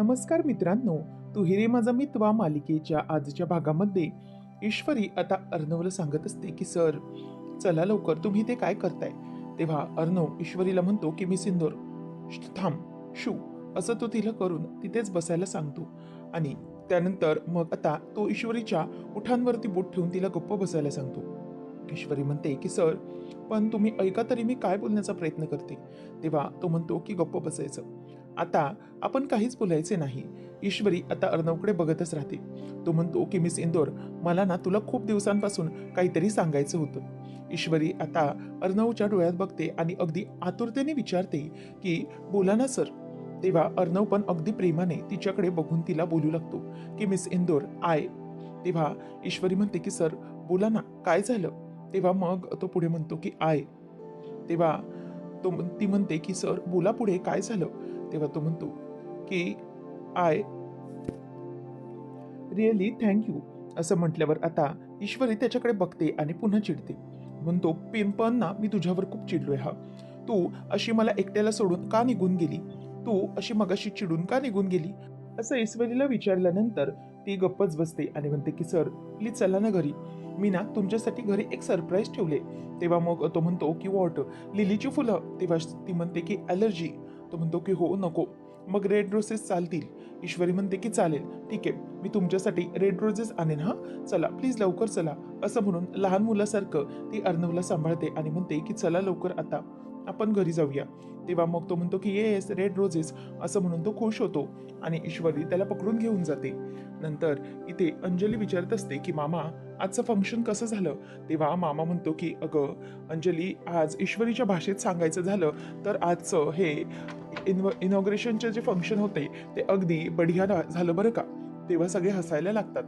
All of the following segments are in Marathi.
नमस्कार मित्रांनो तू हिरे माझा मितवा मालिकेच्या आजच्या भागामध्ये ईश्वरी आता अर्णवला सांगत असते की सर चला लवकर तुम्ही ते काय करताय? तेव्हा अर्णव ईश्वरीला म्हणतो की मी सिंदूर. थांब शू असं तो तिला करून तिथेच बसायला सांगतो. आणि त्यानंतर मग आता तो ईश्वरीच्या उठांवरती बोट ठेवून तिला गप्प बसायला सांगतो. ईश्वरी म्हणते की सर पण तुम्ही ऐका तरी मी काय बोलण्याचा प्रयत्न करते. तेव्हा तो म्हणतो की गप्प बसायचं. आता आपण काहीच बोलायचे नाही. ईश्वरी आता अर्णवकडे बघतच राहते. तो म्हणतो की मिस इंदोर मला ना तुला खूप दिवसांपासून काहीतरी सांगायचं होतं. ईश्वरी आता अर्णवच्या डोळ्यात बघते आणि अगदी आतुरतेने विचारते की बोला ना सर. तेव्हा अर्णव पण अगदी प्रेमाने तिच्याकडे बघून तिला बोलू लागतो की मिस इंदोर आय. तेव्हा ईश्वरी म्हणते की सर बोला ना काय झालं? तेव्हा मग तो पुढे म्हणतो की आय. तेव्हा तो ती म्हणते की सर बोला पुढे काय झालं? तेव्हा तो म्हणतो की आय रिअली थँक यू असं म्हटल्यावर आता ईश्वरी त्याच्याकडे बघते आणि पुन्हा चिडते. म्हणतो पिंपांना ना मी तुझ्यावर खूप चिडलोय हा. तू अशी मला एकट्याला सोडून का निघून गेली? तू अशी मगाशी चिडून का निघून गेली? असं ईश्वरीला विचारल्यानंतर ती गप्पच बसते आणि म्हणते की सर प्लीज चला ना घरी. मी ना तुमच्यासाठी घरी एक सरप्राईज ठेवले. तेव्हा मग तो म्हणतो की वॉट लिलीची फुलं. तेव्हा ती म्हणते की ॲलर्जी. तो म्हणतो की हो नको. मग रेड रोसेस चालतील. ईश्वरी म्हणते की चालेल. ठीक आहे मी तुमच्यासाठी रेड रोजेस आणेन हा? चला प्लीज लवकर चला. असं म्हणून लहान मुलासारखं ती अर्णवला सांभाळते आणि म्हणते की चला लवकर आता. आपण घरी जाऊया. तेव्हा मग तो म्हणतो की येस रेड रोजेस असं म्हणून तो खुश होतो आणि ईश्वरी त्याला पकडून घेऊन जाते. नंतर इथे अंजली विचारत असते की मामा आजचं फंक्शन कसं झालं? तेव्हा मामा म्हणतो की अगं अंजली आज ईश्वरीच्या भाषेत सांगायचं झालं तर आजचं हे इन्व इनॉग्रेशनचे जे फंक्शन होते ते अगदी बढिया झालं बरं का? तेव्हा सगळे हसायला लागतात.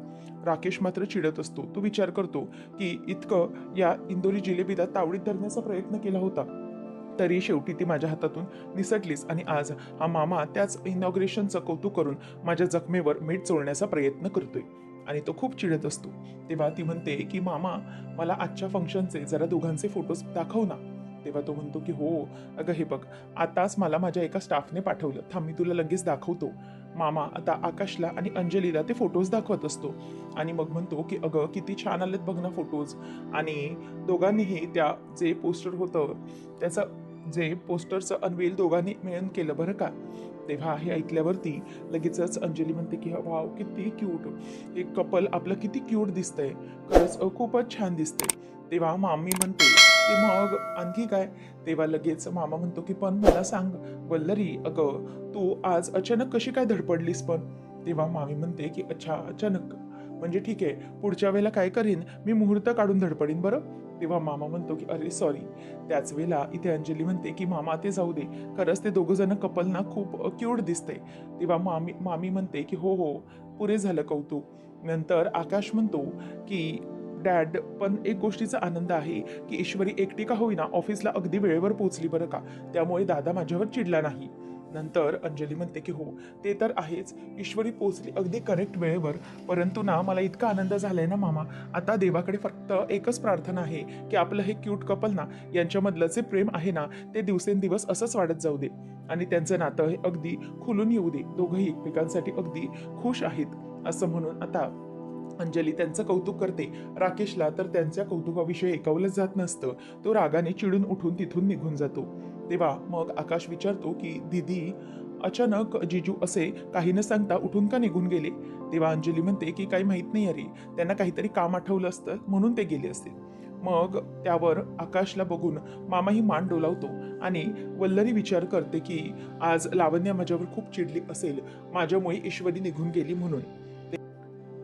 राकेश मात्र चिडत असतो. तो विचार करतो की इतकं या इंदोरी जिलेबीला तावडीत धरण्याचा प्रयत्न केला होता. तरी शेवटी ती माझ्या हातातून निसटलीच आणि आज हा मामा त्याच इनॉग्रेशनचं कौतुक करून माझ्या जखमेवर मीठ चोळण्याचा प्रयत्न करतोय. आणि तो खूप चिडत असतो. तेव्हा ती म्हणते की मामा मला आजच्या फंक्शनचे जरा दोघांचे फोटोज दाखव ना. तेव्हा तो म्हणतो की हो अगं हे बघ आताच मला माझ्या एका स्टाफने पाठवलं. थांब मी तुला लगेच दाखवतो. मामा आता आकाशला आणि अंजलीला ते फोटोज दाखवत असतो. आणि मग म्हणतो की अगं किती छान आलेत बघ ना फोटोज आणि दोघांनीही त्या जे पोस्टर होतं त्याचं जे पोस्टरचं अनवेल दोघांनी मिळून केलं बरं का. तेव्हा हे ऐकल्यावरती लगेचच अंजली म्हणते की वाव किती क्यूट हे कपल आपलं किती क्यूट दिसतंय. खरंच खूपच छान दिसतंय. तेव्हा मामी म्हणते की मग आणखी काय? तेव्हा लगेच मामा म्हणतो की पण मला सांग वल्लरी अगं तू आज अचानक कशी काय धडपडलीस पण? तेव्हा मामी म्हणते की अच्छा अचानक. म्हणजे ठीक आहे पुढच्या वेळेला काय करीन? मी मुहूर्त काढून धडपडीन बरं? तेव्हा मामा म्हणतो की अरे सॉरी त्याच वेळेला इथे अंजली म्हणते की मामा ते जाऊ दे. खरंच ते दोघं जण कपल ना खूप क्यूट दिसते. तेव्हा मामी मामी म्हणते की हो हो पुरे झालं कौतुक. नंतर आकाश म्हणतो की डॅड पण एक गोष्टीचा आनंद आहे की ईश्वरी एकटी का होईना ऑफिसला अगदी वेळेवर पोचली बरं का? त्यामुळे दादा माझ्यावर चिडला नाही. नंतर अंजली म्हणते की हो ते तर आहेच. ईश्वरी पोचली अगदी करेक्ट वेळेवर. परंतु ना मला इतका आनंद झालाय ना मामा. आता देवाकडे फक्त एकच प्रार्थना आहे की आपलं हे क्यूट कपल ना यांच्यामधलं जे प्रेम आहे ना ते दिवसेंदिवस असंच वाढत जाऊ दे. आणि त्यांचं नातं हे अगदी खुलून येऊ दे. दोघंही एकमेकांसाठी अगदी खुश आहेत. असं म्हणून आता अंजली त्यांचं कौतुक करते. राकेशला तर त्यांच्या कौतुकाविषयी ऐकवलंच जात नसतं. तो रागाने चिडून उठून तिथून निघून जातो. तेव्हा मग आकाश विचारतो की दिदी अचानक जिजू असे काही न सांगता उठून का निघून गेले? तेव्हा अंजली म्हणते की काही माहीत नाही अरे त्यांना काहीतरी काम आठवलं असतं म्हणून ते गेले असतील मग त्यावर आकाशला बघून मामाही मान डोलावतो आणि वल्लरी विचार करते की आज लावण्या माझ्यावर खूप चिडली असेल. माझ्यामुळे ईश्वरी निघून गेली म्हणून.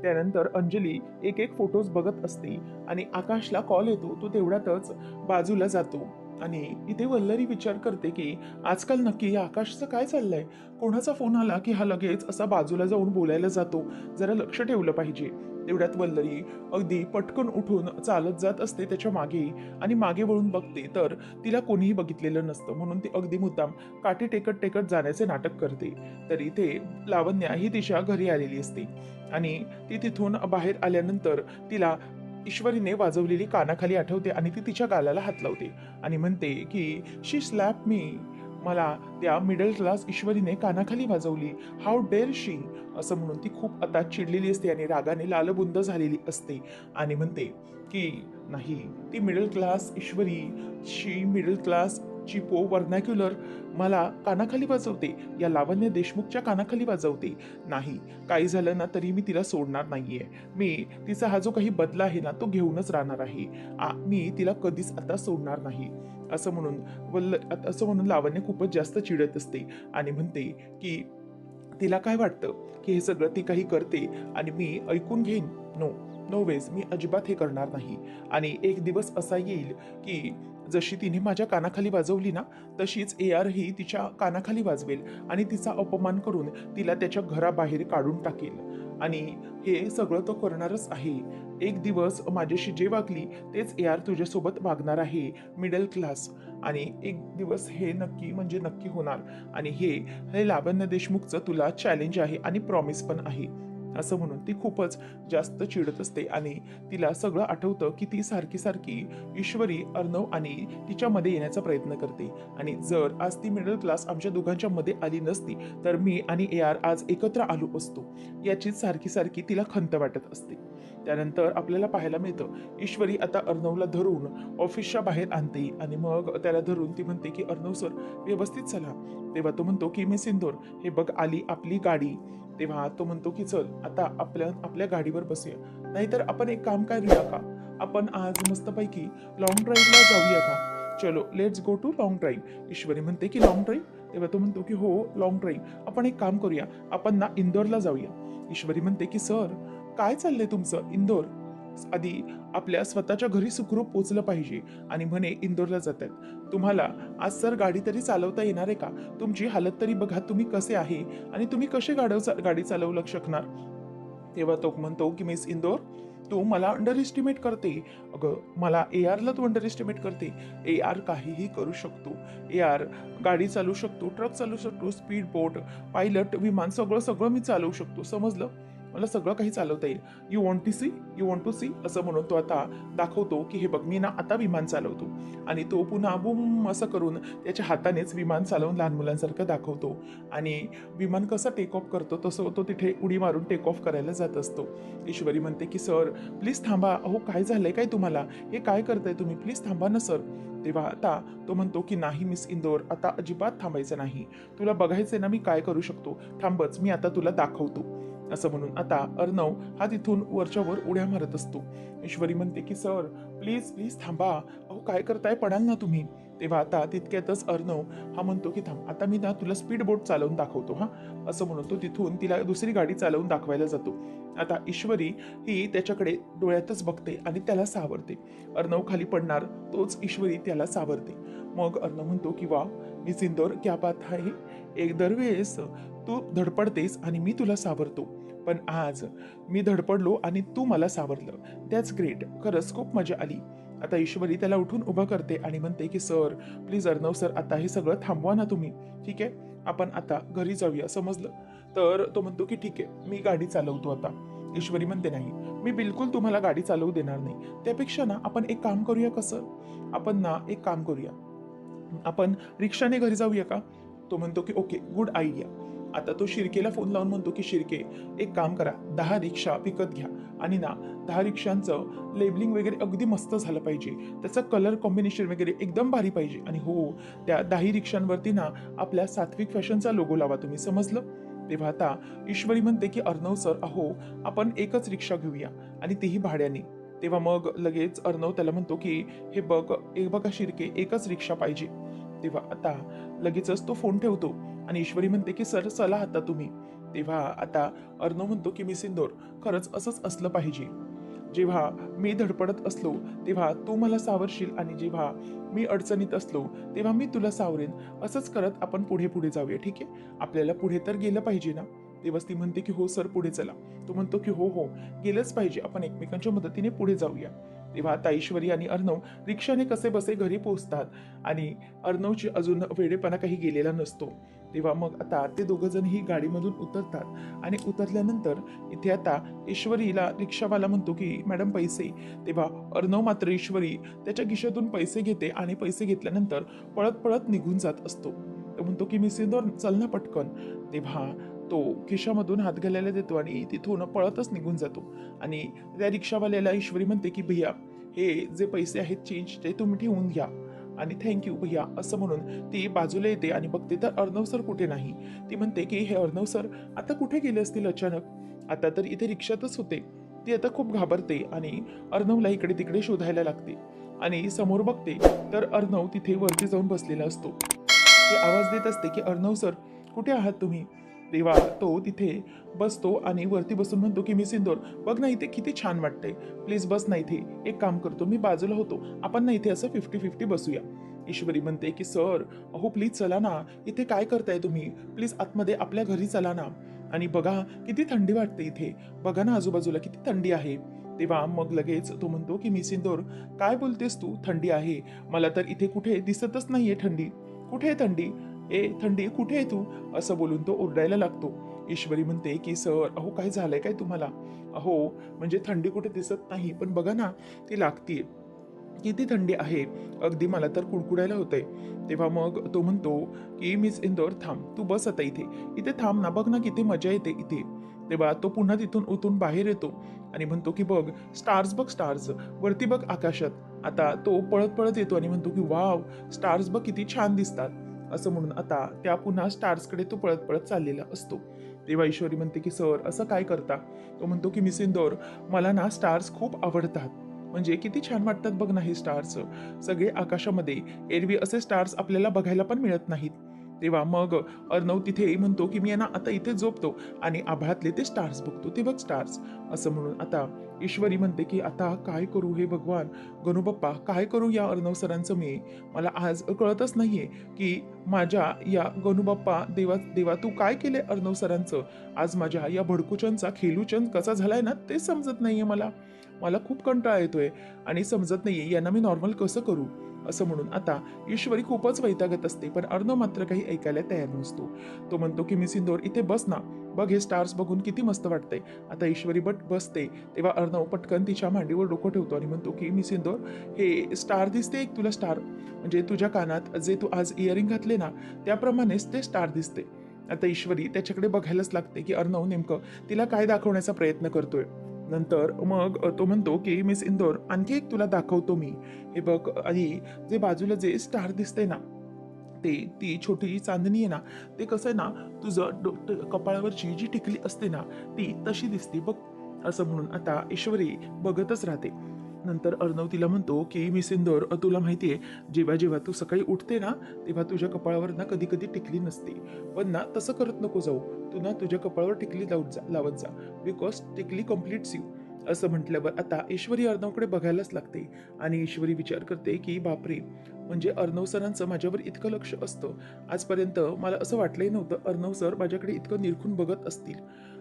त्यानंतर अंजली एक एक फोटोज बघत असते आणि आकाशला कॉल येतो तो तेवढ्यातच बाजूला जातो. आणि इथे वल्लरी विचार करते की आजकाल नक्की या आकाशचं काय चाललंय? कोणाचा फोन आला की हा लगेच असा बाजूला जाऊन बोलायला जातो? जरा लक्ष ठेवलं पाहिजे. तेवढ्यात वल्लरी अगदी पटकन उठून चालत जात असते त्याच्यामागे आणि मागे वळून बघते तर तिला कोणीही बघितलेलं नसतं. म्हणून ती अगदी मुद्दाम काठी टेकत टेकत जाण्याचे नाटक करते. तर इथे लावण्या ही दिशा घरी आलेली असते आणि ती तिथून बाहेर आल्यानंतर तिला ईश्वरीने वाजवलेली कानाखाली आठवते आणि ती तिच्या गालाला हात लावते आणि म्हणते की शी स्लॅप मी. मला त्या मिडल क्लास ईश्वरीने कानाखाली वाजवली. हाऊ डेअर शी असं म्हणून ती खूप आता चिडलेली असते आणि रागाने लालबुंद झालेली असते. आणि म्हणते की नाही ती मिडल क्लास ईश्वरी शी मिडल क्लास चिपो वर्नॅक्युलर मला कानाखाली वाजवते. या लावण्य देशमुखच्या कानाखाली वाजवते. नाही काही झालं ना तरी मी तिला सोडणार नाहीये. मी तिचा हा जो काही बदला आहे ना तो घेऊनच राहणार आहे. मी तिला कधीच आता सोडणार नाही. असं म्हणून वल्ल असं म्हणून लावण्य खूपच जास्त चिडत असते आणि म्हणते की तिला काय वाटतं की हे सगळं ती काही करते आणि मी ऐकून घेईन? नो नो वेज मी अजिबात हे करणार नाही. आणि एक दिवस असा येईल की जशी तिने माझ्या कानाखाली वाजवली ना तशीच ए आरही तिच्या कानाखाली वाजवेल आणि तिचा अपमान करून तिला त्याच्या घराबाहेर काढून टाकेल. आणि हे सगळं तो करणारच आहे. एक दिवस माझ्याशी जे वागली तेच ए आर तुझ्यासोबत वागणार आहे मिडल क्लास आणि एक दिवस हे नक्की म्हणजे नक्की होणार. आणि हे हे लावण्य देशमुखचं तुला चॅलेंज आहे आणि प्रॉमिस पण आहे. असं म्हणून ती खूपच जास्त चिडत असते आणि तिला सगळं आठवतं की ती सारखी सारखी ईश्वरी अर्णव आणि तिच्यामध्ये येण्याचा प्रयत्न करते. आणि जर आज ती मिडल क्लास आमच्या दोघांच्या मध्ये आली नसती तर मी आणि ए आर आज एकत्र आलो असतो. याचीच सारखी सारखी तिला खंत वाटत असते. त्यानंतर आपल्याला पाहायला मिळतं ईश्वरी आता अर्णवला धरून ऑफिसच्या बाहेर आणते आणि मग त्याला धरून ती म्हणते की अर्णव सर व्यवस्थित चला. तेव्हा तो म्हणतो की मी सिंदूर हे बघ आली आपली गाडी. तेव्हा तो म्हणतो की चल आता आपल्या आपल्या गाडीवर बसूया. नाहीतर आपण एक काम करूया का? आपण आज मस्तपैकी लॉंग ड्राईव्हला जाऊया का? चलो let's go to long drive Ishwari म्हणते की लॉंग ड्राईव्ह तेव्हा तो म्हणतो की हो लॉंग ड्राईव्ह आपण एक काम करूया. आपण ना इंदोरला जाऊया. ईश्वरी म्हणते की सर काय चाललंय तुमचं? इंदोर? आधी आपल्या स्वतःच्या घरी सुखरूप पोचलं पाहिजे आणि म्हणे इंदोरला जातात. तुम्हाला आज सर गाडी तरी चालवता येणार आहे का? तुमची हालत तरी बघा तुम्ही कसे आहे आणि तुम्ही कसे गाडव गाडी चालवू शकणार? तेव्हा तो म्हणतो की मिस इंदोर तू मला अंडर एस्टिमेट करते. अगं मला ए आरला तू अंडर एस्टिमेट करते. ए आर काहीही करू शकतो. ए आर गाडी चालवू शकतो ट्रक चालवू शकतो स्पीड बोट पायलट विमान सगळं सगळं मी चालवू शकतो. समजलं? मला सगळं काही चालवता येईल. You want to see you want to see असं म्हणून तो आता दाखवतो की हे बघ मी ना आता विमान चालवतो. आणि तो पुन्हा बुम असं करून त्याच्या हातानेच विमान चालवून लहान मुलांसारखं दाखवतो. आणि विमान कसं टेक ऑफ करतो तसं तो तिथे उडी मारून टेक ऑफ करायला जात असतो. ईश्वरी म्हणते की सर प्लीज थांबा. अहो काय झालंय काय तुम्हाला? हे काय करताय तुम्ही? प्लीज थांबा ना सर. तेव्हा आता तो म्हणतो की नाही मिस इंदोर आता अजिबात थांबायचं नाही. तुला बघायचं ना मी काय करू शकतो. थांबच मी आता तुला दाखवतो. असं म्हणून आता अर्णव हा तिथून वरच्या वर उड्या मारत असतो. ईश्वरी म्हणते की सर प्लीज प्लीज थांबा. अहो काय करताय? पडाल ना तुम्ही. तेव्हा आता तितक्यातच अर्णव हा म्हणतो की थांब आता मी ना तुला स्पीड बोट चालवून दाखवतो हा. असं म्हणून तो तिथून तिला दुसरी गाडी चालवून दाखवायला जातो. आता ईश्वरी ही त्याच्याकडे डोळ्यातच बघते आणि त्याला सावरते. अर्णव खाली पडणार तोच ईश्वरी त्याला सावरते. मग अर्णव म्हणतो की वा मी सिंदोर क्या बात आहे. एक दरवेळेस तू धडपडतेस आणि मी तुला सावरतो. पण आज मी धडपडलो आणि तू मला सावरलं. दॅट्स ग्रेट खरंच खूप मजा आली. आता ईश्वरी त्याला उठून उभं करते आणि म्हणते की सर प्लीज अर्णव सर आता हे सगळं थांबवा ना तुम्ही. ठीक आहे? आपण आता घरी जाऊया. समजलं? तर तो म्हणतो की ठीक आहे मी गाडी चालवतो आता. ईश्वरी म्हणते नाही मी बिलकुल तुम्हाला गाडी चालवू देणार नाही. त्यापेक्षा ना आपण एक काम करूया कसं? आपण ना एक काम करूया. आपण रिक्षाने घरी जाऊया का? तो म्हणतो की ओके गुड आयडिया. आता तो शिर्केला फोन लावून म्हणतो की शिर्के एक काम करा. दहा रिक्षा विकत घ्या. आणि ना दहा रिक्षांचं लेबलिंग वगैरे अगदी मस्त झालं पाहिजे. त्याचं कलर कॉम्बिनेशन वगैरे एकदम भारी पाहिजे. आणि हो त्या दाही रिक्षांवरती ना आपल्या सात्विक फॅशनचा लोगो लावा तुम्ही. समजलं? तेव्हा आता ईश्वरी म्हणते की अर्णव सर अहो आपण एकच रिक्षा घेऊया. आणि तेही भाड्याने. तेव्हा मग लगेच अर्णव त्याला म्हणतो की हे बघ हे बघा शिर्के एकच रिक्षा पाहिजे. तेव्हा आता लगेचच तो फोन ठेवतो. आणि ईश्वरी म्हणते की सर चला आता तुम्ही. तेव्हा आता अर्णव म्हणतो की मी सिंदोर खरंच असंच असलं पाहिजे. जेव्हा मी धडपडत असलो तेव्हा तू मला सावरशील आणि जेव्हा मी अडचणीत असलो तेव्हा मी तुला सावरेन. असंच करत आपण पुढे पुढे जाऊया ठीक आहे? आपल्याला पुढे तर गेलं पाहिजे ना? तेव्हाच ती म्हणते की हो सर पुढे चला. तो म्हणतो की हो हो गेलंच पाहिजे. आपण एकमेकांच्या मदतीने पुढे जाऊया. तेव्हा आता ईश्वरी आणि अर्णव रिक्षाने कसे बसे घरी पोहोचतात आणि अर्णवची अजून वेडेपणा काही गेलेला नसतो. तेव्हा मग आता ते दोघं जण ही गाडीमधून उतरतात. आणि उतरल्यानंतर इथे आता ईश्वरीला रिक्षावाला म्हणतो की मॅडम पैसे. तेव्हा अर्णव मात्र ईश्वरी त्याच्या खिशातून पैसे घेते आणि पैसे घेतल्यानंतर पळत पळत निघून जात असतो. तो म्हणतो की मी सिंदोर चल ना पटकन. तेव्हा तो खिशामधून हात घालायला देतो आणि तिथून पळतच निघून जातो. आणि त्या रिक्षावाल्याला ईश्वरी म्हणते की भैया हे जे पैसे आहेत चेंज ते तुम्ही ठेवून घ्या. आणि थँक्यू भैया असं म्हणून ती बाजूला येते आणि बघते तर अर्णव सर कुठे नाही? ती म्हणते की हे अर्णव सर आता कुठे गेले असतील अचानक? आता तर इथे रिक्षातच होते. ती आता खूप घाबरते आणि अर्णवला इकडे तिकडे शोधायला लागते आणि समोर बघते तर अर्णव तिथे वरती जाऊन बसलेला असतो. ते आवाज देत असते की अर्णव सर कुठे आहात तुम्ही? तेव्हा तो तिथे बसतो आणि वरती बसून म्हणतो की मी सिंदोर बघ ना इथे किती छान वाटतंय. प्लीज बस ना इथे. एक काम करतो मी बाजूला होतो. आपण ना इथे असं फिफ्टी फिफ्टी बसूया. ईश्वरी म्हणते की सर अहो प्लीज चला ना. इथे काय करताय तुम्ही? प्लीज आतमध्ये आपल्या घरी चला ना. आणि बघा किती थंडी वाटते इथे. बघा ना आजूबाजूला किती थंडी आहे. तेव्हा मग लगेच तो म्हणतो की मी सिंदोर काय बोलतेस तू? थंडी आहे. मला तर इथे कुठे दिसतच नाहीये थंडी. कुठे आहे थंडी? ए थंडी कुठे आहे तू? असं बोलून तो ओरडायला लागतो. ईश्वरी म्हणते की सर अहो काय झालंय काय तुम्हाला? अहो म्हणजे थंडी कुठे दिसत नाही पण बघा ना ती लागतीये. किती थंडी आहे? अगदी मला तर कुडकुडायला होतंय. तेव्हा मग तो म्हणतो की मिस इंदोर थांब. तू बस आता इथे. इथे थांब ना बघ ना किती मजा येते इथे. तेव्हा तो पुन्हा तिथून उतून बाहेर येतो आणि म्हणतो की बघ स्टार्स बघ स्टार्स. वरती बघ आकाशात. आता तो पळत पळत येतो आणि म्हणतो की वाव स्टार्स बघ किती छान दिसतात. असं म्हणून आता त्या पुन्हा स्टार्सकडे तो पळत पळत चाललेला असतो. तेव्हा ईश्वरी म्हणते की सर असं काय करता? तो म्हणतो की मिस इंदोर मला ना स्टार्स खूप आवडतात. म्हणजे किती छान वाटतात बघ ना हे स्टार्स. सगळे आकाशामध्ये एरवी असे स्टार्स आपल्याला बघायला पण मिळत नाहीत. तेव्हा मग अर्णव तिथे म्हणतो की मी यांना आता इथे झोपतो आणि आभाळातले ते स्टार्स बघतो ते बघ स्टार्स असं म्हणून आता ईश्वरी म्हणते की आता काय करू हे भगवान? गणूबाप्पा काय करू या अर्णव सरांचं मी? मला आज कळतच नाहीये की माझ्या या गणूबाप्पा देवा देवा तू काय केले अर्णव सरांचं? आज माझ्या या भडकूचंदचा खेलूचंद कसा झालाय ना ते समजत नाहीये मला. मला खूप कंटाळा येतोय आणि समजत नाहीये यांना मी नॉर्मल कसं करू? असं म्हणून आता ईश्वरी खूपच वैतागत असते पण अर्णव मात्र काही ऐकायला तयार नसतो. तो म्हणतो की मी सिंदोर इथे बस ना. बघ हे स्टार्स बघून किती मस्त वाटतंय. आता ईश्वरी बट बसते तेव्हा अर्णव पटकन तिच्या मांडीवर डोकं ठेवतो आणि म्हणतो की मी सिंदोर हे स्टार दिसते एक तुला स्टार म्हणजे तुझ्या कानात जे तू आज इयरिंग घातले ना त्याप्रमाणेच ते स्टार दिसते. आता ईश्वरी त्याच्याकडे बघायलाच लागते की अर्णव नेमकं तिला काय दाखवण्याचा प्रयत्न करतोय? नंतर मग तो म्हणतो की मिस इंदोर आणखी एक तुला दाखवतो मी. हे बघ आणि जे बाजूला जे स्टार दिसते ना ते ती छोटी चांदणी आहे ना ते कसं आहे ना तुझं डो- ट- कपाळावरची जी टिकली असते ना ती तशी दिसते बघ. असं म्हणून आता ईश्वरी बघतच राहते. नंतर अर्णव तिला म्हणतो की मी सिंदोर तुला माहितीये जेव्हा जेव्हा तू सकाळी उठते ना तेव्हा तुझ्या कपाळावर ना कधी कधी टिकली नसते. पण ना तसं करत नको जाऊ. तू ना तुझ्या कपाळावर टिकली लावत जा लावत जा. बिकॉज टिकली कम्प्लीट्स यू असं म्हटल्यावर आता ईश्वरी अर्णवकडे बघायलाच लागते आणि ईश्वरी विचार करते की बापरे! म्हणजे अर्णव सरांचं माझ्यावर इतकं लक्ष असतं. आजपर्यंत मला असं वाटलंही नव्हतं अर्णव सर माझ्याकडे इतकं निरखून बघत असतील.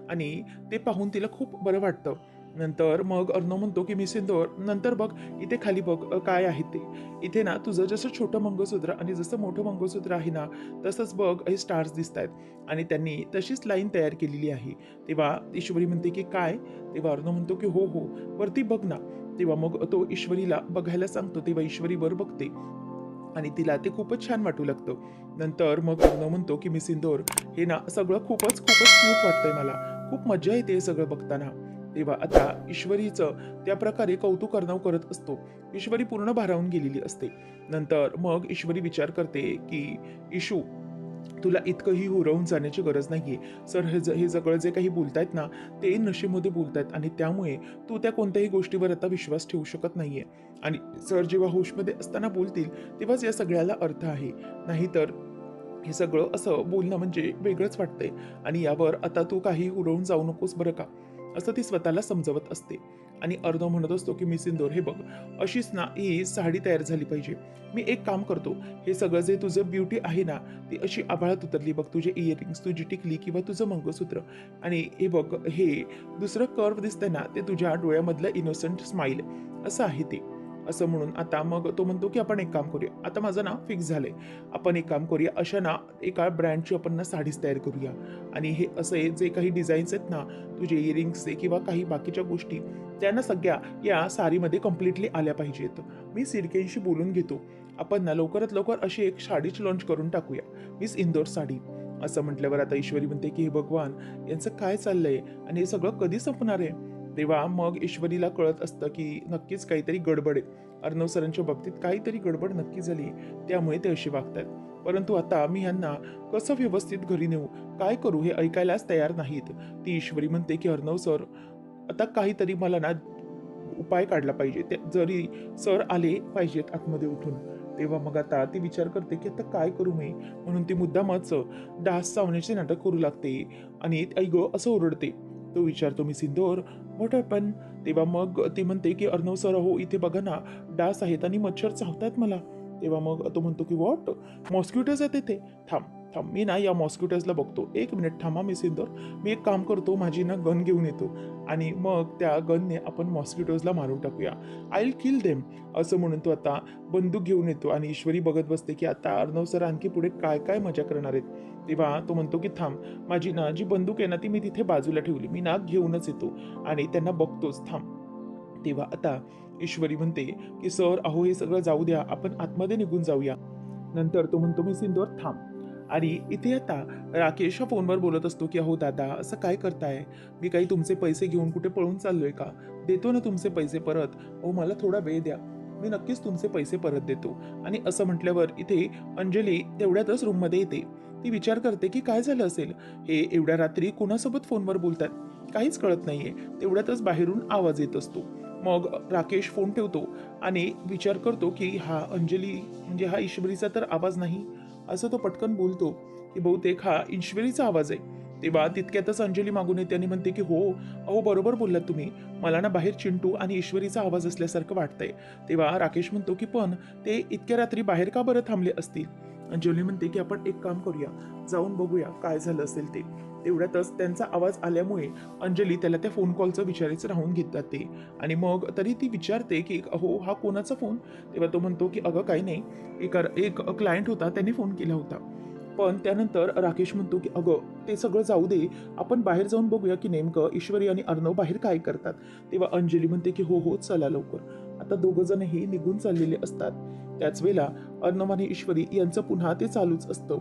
आणि ते पाहून तिला खूप बरं वाटतं. नंतर मग अर्णव म्हणतो की मी सिंदोर नंतर बघ इथे खाली बघ काय आहे ते. इथे ना तुझं जसं छोटं मंगळसूत्र आणि जसं मोठं मंगळसूत्र आहे ना तसंच बघ हे स्टार्स दिसत आहेत आणि त्यांनी तशीच लाईन तयार केलेली आहे. तेव्हा ईश्वरी म्हणते की काय? तेव्हा अर्णव म्हणतो की हो हो वरती बघ ना. तेव्हा मग तो ईश्वरीला बघायला सांगतो. तेव्हा ईश्वरी वर बघते. आणि तिला ते खूपच छान वाटू लागतं. नंतर मग अर्णव म्हणतो की मी सिंदोर हे ना सगळं खूपच खूपच क्यूट वाटतंय मला. खूप मजा येते हे सगळं बघताना. तेव्हा आता ईश्वरीचं त्या प्रकारे कौतुक अर्णव करत असतो. ईश्वरी पूर्ण भारावून गेलेली असते. नंतर मग ईश्वरी विचार करते की इशू तुला इतकंही हुरवून जाण्याची गरज नाहीये. सर हे ज- हे सगळं जे काही बोलतायत ना ते नशेमध्ये बोलतायत आणि त्यामुळे तू त्या कोणत्याही गोष्टीवर आता विश्वास ठेवू शकत नाहीये. आणि सर जेव्हा होशमध्ये असताना बोलतील तेव्हाच या सगळ्याला अर्थ आहे. नाहीतर हे सगळं असं बोलणं म्हणजे वेगळंच वाटतंय. आणि यावर आता तू काही उडवून जाऊ नकोस बरं का? असं ती स्वतःला समजवत असते. आणि अर्णव म्हणत असतो की मी सिंदोर हे बघ अशीच ना ही साडी तयार झाली पाहिजे. मी एक काम करतो हे सगळं जे तुझं ब्युटी आहे ना ती अशी आभाळात उतरली बघ तुझे इयरिंग्स तुझी टिकली किंवा तुझं मंगळसूत्र. आणि हे बघ हे दुसरं कर्व दिसतंय ना ते तुझ्या डोळ्यामधलं इनोसंट स्माईल असं आहे ते. असं म्हणून आता मग तो म्हणतो की आपण एक काम करूया. आता माझं ना फिक्स झालंय. आपण एक काम करूया. अशा ना एका ब्रँडची आपण ना साडीच तयार करूया. आणि हे असे जे काही डिझाईन्स आहेत ना तुझे इयरिंग्सचे किंवा काही बाकीच्या गोष्टी त्यांना सगळ्या या साडीमध्ये कम्प्लिटली आल्या पाहिजेत. मी सिरकेंशी बोलून घेतो. आपण ना लवकरात लवकर अशी एक साडीच लॉन्च करून टाकूया. मिस इंदोर साडी. असं म्हटल्यावर आता ईश्वरी म्हणते की हे भगवान यांचं काय चाललंय? आणि हे सगळं कधी संपणार आहे? तेव्हा मग ईश्वरीला कळत असतं की नक्कीच काहीतरी गडबड आहे. अर्णव सरांच्या बाबतीत काहीतरी गडबड नक्की झाली त्यामुळे ते अशी वागतात परंतु आता मी यांना कसं व्यवस्थित घरी नेऊ? काय करू हे ऐकायलाच तयार नाहीत. ती ईश्वरी म्हणते की अर्णव सर आता काहीतरी मला ना उपाय काढला पाहिजे. ते जरी सर आले पाहिजेत आतमध्ये उठून. तेव्हा मग आता ती विचार करते की आता काय करू मी? म्हणून ती मुद्दामच डास चावण्याचे नाटक करू लागते आणि ऐग असं ओरडते. तो विचारतो मी सिंदोर व्हॉट पण. तेव्हा मग ती म्हणते की अर्णव सर हो इथे बघा ना डास आहेत आणि मच्छर चावतात मला. तेव्हा मग तो म्हणतो की वॉट मॉस्क्युटोज आहेत इथे? थांब. थांब मी ना या मॉस्किटोजला बघतो. एक मिनिट थांबा मी सिंदोर. मी एक काम करतो माझी ना गन घेऊन येतो. आणि मग त्या गनने आपण मॉस्किटोजला मारून टाकूया. आय विल किल देम असं म्हणून तो आता बंदूक घेऊन येतो आणि ईश्वरी बघत बसते की आता अर्णव सर आणखी पुढे काय काय मजा करणार आहेत. तेव्हा तो म्हणतो की थांब माझी ना जी बंदूक आहे ना ती मी तिथे बाजूला ठेवली. मी ना घेऊनच येतो आणि त्यांना बघतोच. थांब. तेव्हा आता ईश्वरी म्हणते की सर अहो हे सगळं जाऊ द्या. आपण आतमध्ये निघून जाऊया. नंतर तो म्हणतो मी सिंदोर थांब. आणि इथे आता राकेश हा फोनवर बोलत असतो की अहो दादा असं काय करताय? मी काही तुमचे पैसे घेऊन कुठे पळून चाललोय का? देतो ना तुमचे पैसे परत. अहो मला थोडा वेळ द्या. मी नक्कीच तुमचे पैसे परत देतो. आणि असं म्हटल्यावर इथे अंजली तेवढ्यातच रूममध्ये येते. ती विचार करते की काय झालं असेल? हे एवढ्या रात्री कुणासोबत फोनवर बोलतात? काहीच कळत नाहीये. तेवढ्यातच बाहेरून आवाज येत असतो. मग राकेश फोन ठेवतो आणि विचार करतो की हा अंजली म्हणजे हा ईश्वरीचा तर आवाज नाही? असं तो पटकन बोलतो की बहुतेक हा ईश्वरीचा आवाज आहे. तेव्हा तितक्यातच अंजली मागून येते आणि म्हणते की हो अहो बरोबर बोललात तुम्ही. मला ना बाहेर चिंटू आणि ईश्वरीचा आवाज असल्यासारखं वाटतंय. तेव्हा राकेश म्हणतो की पण ते इतक्या रात्री बाहेर का बरं थांबले असतील? अंजली म्हणते की आपण एक काम करूया. जाऊन बघूया काय झालं असेल ते. तेवढ्यातच त्यांचा आवाज आल्यामुळे अंजली त्याला त्या फोन कॉलचं विचारायचं राहून घेतात ते आणि मग तरी ती विचारते की अहो हा कोणाचा फोन तेव्हा तो म्हणतो की अगं काही नाही. एक एक क्लायंट होता त्याने फोन केला होता. पण त्यानंतर राकेश म्हणतो की अगं ते सगळं जाऊ दे. आपण बाहेर जाऊन बघूया की नेमकं ईश्वरी आणि अर्णव बाहेर काय करतात. तेव्हा अंजली म्हणते की हो हो चला लवकर. आता दोघं जणही निघून चाललेले असतात. त्याच वेळेला अर्णव आणि ईश्वरी यांचं पुन्हा ते चालूच असतं.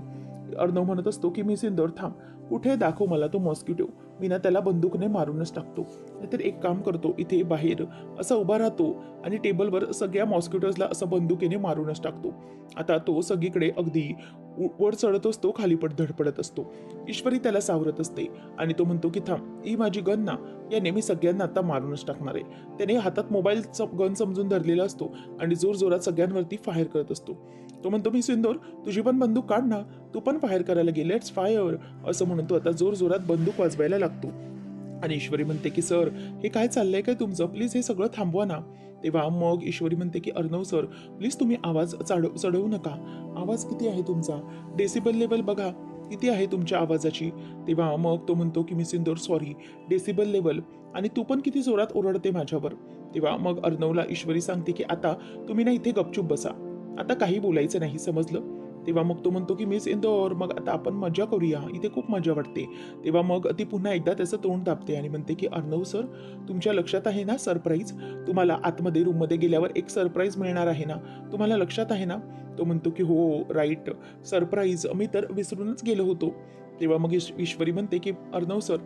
अर्णव म्हणत असतो की मी सिंदोर थांब. कुठे दाखव मला तो मॉस्किटो. मी ना त्याला बंदूकने मारूनच टाकतो. नाहीतर एक काम करतो इथे बाहेर असा उभा राहतो आणि टेबलवर सगळ्या मॉस्किटोजला असं बंदुकीने मारूनच टाकतो. आता तो सगळीकडे अगदी वर चढत असतो खाली पड धडपडत असतो. ईश्वरी त्याला सावरत असते आणि तो म्हणतो की थांब ही माझी गन ना याने मी सगळ्यांना आता मारूनच टाकणार आहे. त्याने हातात मोबाईल गन समजून धरलेला असतो आणि जोर जोरात सगळ्यांवरती फायर करत असतो. तो म्हणतो मी सिंदोर तुझी पण बंदूक काढ ना. तू पण फायर करायला गे लेट्स फायर असं म्हणून तो आता जोर जोरात बंदूक वाजवायला लागतो. आणि ईश्वरी म्हणते की सर हे काय चाललंय? काय तुमचं? प्लीज हे सगळं थांबवा ना. तेव्हा मग ईश्वरी म्हणते की अर्णव सर प्लीज तुम्ही आवाज चढव चढवू नका. आवाज किती आहे तुमचा? डेसिबल लेवल बघा. किती आहे तुमच्या आवाजाची? तेव्हा मग तो म्हणतो की मी सिंदूर सॉरी डेसिबल लेवल आणि तू पण किती जोरात ओरडते माझ्यावर. तेव्हा मग अर्णवला ईश्वरी सांगते की आता तुम्ही ना इथे गपचूप बसा. आता काही बोलायचं नाही समजलं? तेव्हा मग तो म्हणतो की मिस इंदोर मग आता आपण मजा करूया. इथे खूप मजा वाटते. तेव्हा मग ती पुन्हा एकदा त्याचं तोंड दाबते आणि म्हणते की अर्णव सर तुमच्या लक्षात आहे ना सरप्राईज? तुम्हाला आतमध्ये रूममध्ये गेल्यावर एक सरप्राईज मिळणार आहे ना? तुम्हाला लक्षात आहे ना? तो म्हणतो की हो राईट. सरप्राईज. मी तर विसरूनच गेलो होतो. तेव्हा मग ईश्वरी म्हणते की अर्णव सर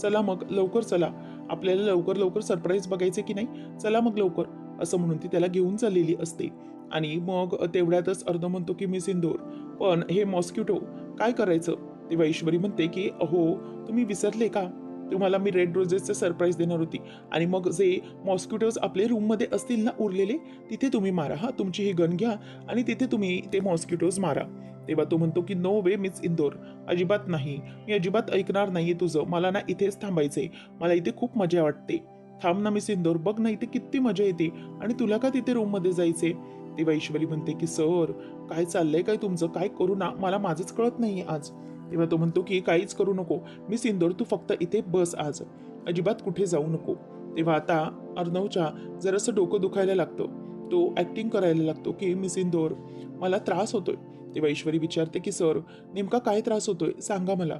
चला मग लवकर चला. आपल्याला लवकर लवकर सरप्राईज बघायचे की नाही? चला मग लवकर. असं म्हणून ती त्याला घेऊन चाललेली असते. आणि मग तेवढ्यातच अर्ध म्हणतो की मी सिंदूर पण हे मॉस्किटो काय करायचं? तेव्हा ईश्वरी म्हणते की अहो तुम्ही विसरले का? तुम्हाला मी रेड रोजेसचं सरप्राईज देणार होती. आणि मग जे मॉस्किटोज आपले रूममध्ये असतील ना उरलेले तिथे तुम्ही मारा हा. तुमची ही गन घ्या आणि तिथे तुम्ही ते मॉस्किटोज मारा. तेव्हा तो म्हणतो की नो वे मिस इंदोर. अजिबात नाही. मी अजिबात ऐकणार नाहीये तुझं. मला ना इथेच थांबायचंय. मला इथे खूप मजा वाटते. थांब ना मिस इंदोर. बघ ना इथे किती मजा येते. आणि तुला का तिथे रूममध्ये जायचे तेव्हा ईश्वरी म्हणते की सर काय चाललंय? काय तुमचं? काय करू ना? मला माझंच कळत नाही आज. तेव्हा तो म्हणतो की काहीच करू नको. मी सिंदोर तू फक्त इथे बस आज. अजिबात कुठे जाऊ नको. तेव्हा आता अर्णवच्या जरासं डोकं दुखायला लागतं. तो ऍक्टिंग करायला लागतो की मी सिंदोर मला त्रास होतोय. तेव्हा ईश्वरी विचारते की सर नेमका काय त्रास होतोय? सांगा मला.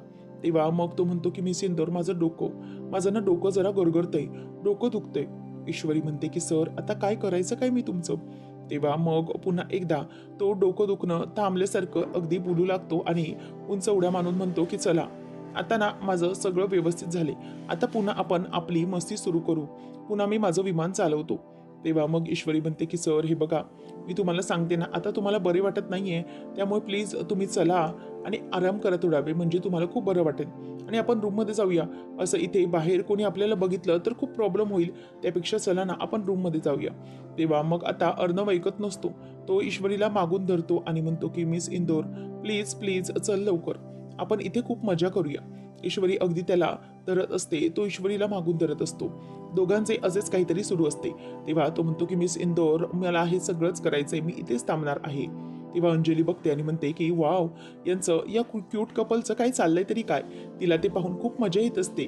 तेव्हा मग तो म्हणतो की मी सिंदोर माझं डोकं माझं ना डोकं जरा गरगरतंय. डोकं दुखतंय. ईश्वरी म्हणते की सर आता काय करायचं? काय मी तुमचं? तेव्हा मग पुन्हा एकदा तो डोकं दुखणं थांबल्यासारखं अगदी बोलू लागतो आणि उंच उड्या मानून म्हणतो की चला आता ना माझं सगळं व्यवस्थित झाले. आता पुन्हा आपण आपली मस्ती सुरू करू. पुन्हा मी माझं विमान चालवतो. तेव्हा मग ईश्वरी म्हणते की सर हे बघा मी तुम्हाला सांगते ना आता तुम्हाला बरे वाटत नाहीये त्यामुळे प्लीज तुम्ही चला आणि आराम करत उडावे म्हणजे तुम्हाला खूप बरं वाटेल. आणि आपण रूममध्ये जाऊया. असं इथे बाहेर कोणी आपल्याला बघितलं तर खूप प्रॉब्लेम होईल. त्यापेक्षा चला ना आपण रूममध्ये जाऊया. तेव्हा मग आता अर्णव ऐकत नसतो. तो ईश्वरीला मागून धरतो आणि म्हणतो की मिस इंदोर प्लीज प्लीज चल लवकर. आपण इथे खूप मजा करूया. ईश्वरी अगदी त्याला धरत असते तो ईश्वरीला मागून धरत असतो. दोघांचे असेच काहीतरी सुरू असते. तेव्हा तो म्हणतो की मिस इंदोर मला हे सगळंच करायचंय मी इथेच थांबणार आहे. तेव्हा अंजली बघते आणि म्हणते की वाव यांचं या क्यूट कपलचं काय चाललंय तरी काय? तिला ते पाहून खूप मजा येत असते.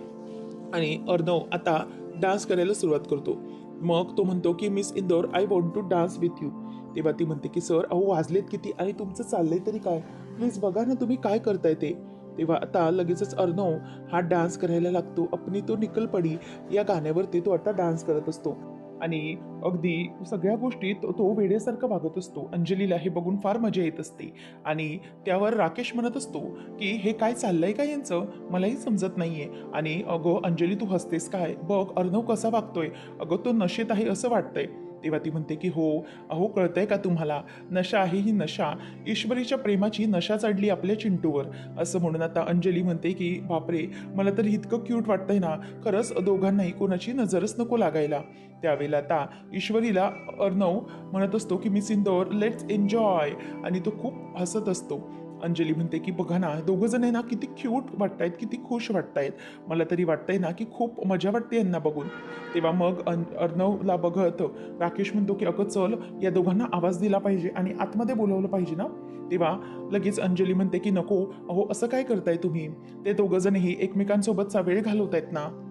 आणि अर्णव आता डान्स करायला सुरुवात करतो. मग तो म्हणतो की Miss Indore I want to dance with you तेव्हा ती म्हणते की सर अहो वाजलेत किती आणि तुमचं चाललंय तरी काय? प्लीज बघा ना तुम्ही काय करताय ते. तेव्हा आता लगेचच अर्णव हा डान्स करायला लागतो. अपनी तो निकल पडी. या गाण्यावरती तो आता डान्स करत असतो. आणि अगदी सगळ्या गोष्टीत तो वेड्यासारखा वागत असतो. अंजलीला हे बघून फार मजा येत असते. आणि त्यावर राकेश म्हणत असतो की हे काय चाललंय का यांचं? मलाही समजत नाहीये. आणि अगं अंजली तू हसतेस काय? बघ अर्णव कसा वागतोय? अगं तो नशेत आहे असं वाटतंय. तेव्हा ती म्हणते की हो अहो कळतंय का तुम्हाला? नशा आहे ही नशा. ईश्वरीच्या प्रेमाची नशा चढली आपल्या चिंटूवर. असं म्हणून आता अंजली म्हणते की बापरे मला तर इतकं क्यूट वाटतंय ना. खरंच दोघांनाही कोणाची नजरच नको लागायला. त्यावेळेला आता ईश्वरीला अर्णव म्हणत असतो की मी सिंदोर लेट्स एन्जॉय. आणि तो खूप हसत असतो. अंजली म्हणते की बघा ना दोघं जण आहे ना किती क्यूट वाटतायत किती खुश वाटतायत. मला तरी वाटतंय ना की खूप मजा वाटते यांना बघून. तेव्हा मग अन अर्णवला बघत राकेश म्हणतो की अगं चल या दोघांना आवाज दिला पाहिजे आणि आतमध्ये बोलवलं पाहिजे ना. तेव्हा लगेच अंजली म्हणते की नको अहो असं काय करताय तुम्ही? ते दोघं जणही एकमेकांसोबतचा वेळ घालवत आहेत ना.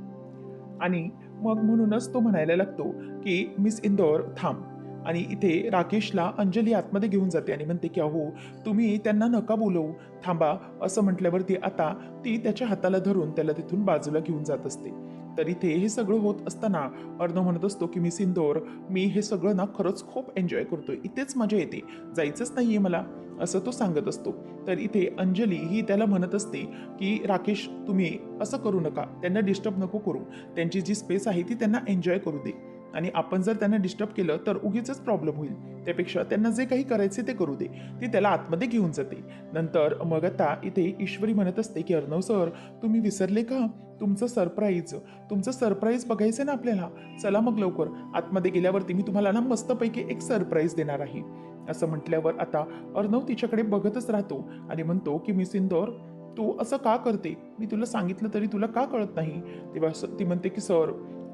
आणि मग म्हणूनच तो म्हणायला लागतो की मिस इंदोर थांब. आणि इथे राकेशला अंजली आतमध्ये घेऊन जाते आणि म्हणते की अहो तुम्ही त्यांना नका बोलवू. थांबा असं म्हटल्यावरती आता ती त्याच्या हाताला धरून त्याला तिथून बाजूला घेऊन जात असते. तर इथे हे सगळं होत असताना अर्णव म्हणत असतो की मी सिंदोर मी हे सगळं ना खरंच खूप एन्जॉय करतोय. इथेच मजा येते. जायचंच नाही आहे मला असं तो सांगत असतो. तर इथे अंजली ही त्याला म्हणत असते की राकेश तुम्ही असं करू नका. त्यांना डिस्टर्ब नको करू. त्यांची जी स्पेस आहे ती त्यांना एन्जॉय करू दे. आणि आपण जर त्यांना डिस्टर्ब केलं तर उगीच प्रॉब्लेम होईल. त्यापेक्षा त्यांना जे काही करायचे ते करू दे. ती त्याला आतमध्ये घेऊन जाते. नंतर मग आता इथे ईश्वरी म्हणत असते की अर्णव सर तुम्ही विसरले का? तुमचं सरप्राईज तुमचं सरप्राईज बघायचं ना आपल्याला? चला मग लवकर. आतमध्ये गेल्यावरती मी तुम्हाला ना मस्तपैकी एक सरप्राईज देणार आहे. असं म्हटल्यावर आता अर्णव तिच्याकडे बघतच राहतो आणि म्हणतो की मी सिंदोर तू असं का करते? मी तुला सांगितलं तरी तुला का कळत नाही? तेव्हा ती म्हणते की सर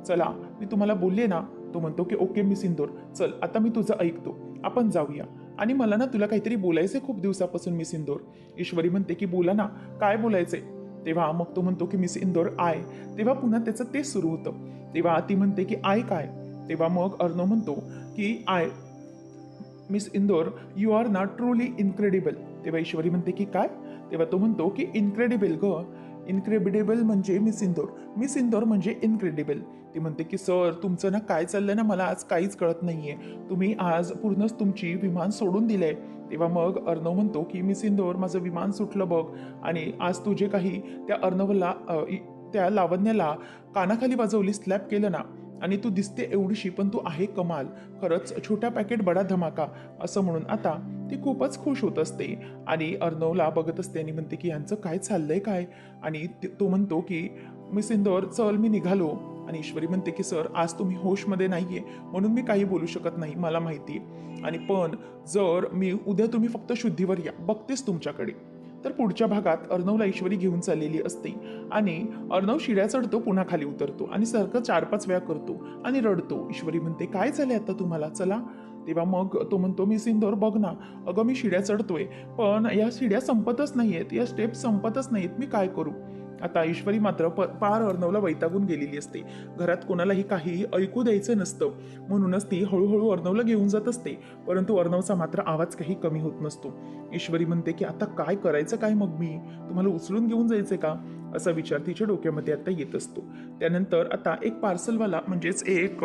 चला मी तुम्हाला बोलले ना तो म्हणतो की ओके मी सिंदूर. चल आता मी तुझं ऐकतो. आपण जाऊया. आणि मला ना तुला काहीतरी बोलायचंय खूप दिवसापासून मी सिंदोर. ईश्वरी म्हणते की बोला ना काय बोलायचंय? तेव्हा मग तो म्हणतो की मिस इंदोर आय तेव्हा पुन्हा त्याचं तेच सुरू होतं. तेव्हा ती म्हणते की आय काय? तेव्हा मग अर्णव म्हणतो की I Miss Indore you are not truly incredible. तेव्हा ईश्वरी म्हणते की काय? तेव्हा तो म्हणतो की इनक्रेडिबल ग. इनक्रेडिबल म्हणजे मिस इंदोर. मिस इंदोर म्हणजे इनक्रेडिबल. ती म्हणते की सर तुमचं ना काय चाललं ना मला आज काहीच कळत नाहीये. तुम्ही आज पूर्णच तुमची विमान सोडून दिलंय. तेव्हा मग अर्णव म्हणतो की मिस इंदोर माझं विमान सुटलं बघ. आणि आज तुझे काही त्या अर्णवला त्या लावण्याला कानाखाली वाजवली स्लॅप केलं ना आणि तू दिसते एवढीशी पण तू आहे कमाल. खरंच छोट्या पॅकेट बडा धमाका असं म्हणून आता ती खूपच खुश होत असते. आणि अर्णवला बघत असते आणि म्हणते की यांचं काय चाललंय काय? आणि तो म्हणतो की मी सिंदोर चल मी निघालो. आणि ईश्वरी म्हणते की सर आज तुम्ही होशमध्ये नाही आहे म्हणून मी काही बोलू शकत नाही मला माहिती. आणि पण जर मी उद्या तुम्ही फक्त शुद्धीवर या बघतेच तुमच्याकडे. तर पुढच्या भागात अर्णवला ईश्वरी घेऊन चाललेली असते. आणि अर्णव शिड्या चढतो पुन्हा खाली उतरतो आणि सारखं चार पाच वेळा करतो आणि रडतो. ईश्वरी म्हणते काय झाले आता तुम्हाला? चला. तेव्हा मग तो म्हणतो मी सिंदोर बघ ना. अगं मी शिड्या चढतोय पण या शिड्या संपतच नाहीयेत. या स्टेप संपतच नाहीत मी काय करू? आता ईश्वरी मात्र प पार अर्णवला वैतागून गेलेली असते. घरात कोणालाही काहीही ऐकू द्यायचं नसतं. म्हणूनच ती हळूहळू अर्णवला घेऊन जात असते. परंतु अर्णवचा मात्र आवाज काही कमी होत नसतो. ईश्वरी म्हणते की आता काय करायचं काय मग मी? तुम्हाला उचलून घेऊन जायचं का? असा विचार तिच्या डोक्यामध्ये आता येत असतो. त्यानंतर आता एक पार्सलवाला म्हणजेच एक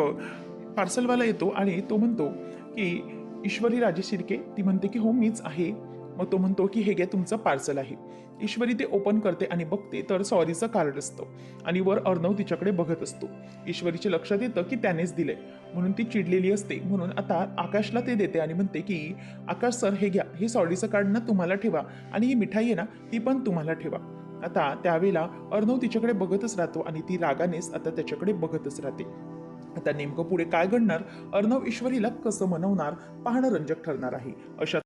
पार्सलवाला येतो आणि तो म्हणतो की ईश्वरी राजे शिर्के ती म्हणते की हो मीच आहे. मग तो म्हणतो की हे घे तुमचं पार्सल आहे. ईश्वरी ते ओपन करते आणि बघते तर सॉरीचं कार्ड असतं आणि वर अर्णव तिच्याकडे बघत असतो. ईश्वरीचे लक्षात येतं की त्यानेच दिलंय. म्हणून ती चिडलेली असते. म्हणून आता आकाशला ते देते आणि म्हणते की आकाश सर हे घ्या. हे सॉरीचं कार्ड ना तुम्हाला ठेवा आणि ही मिठाई आहे ना ती पण तुम्हाला ठेवा. आता त्यावेळेला अर्णव तिच्याकडे बघतच राहतो आणि ती रागानेच आता त्याच्याकडे बघतच राहते. आता नेमकं पुढे काय घडणार? अर्णव ईश्वरीला कसं मनवणार? पाहणं रंजक ठरणार आहे. अशा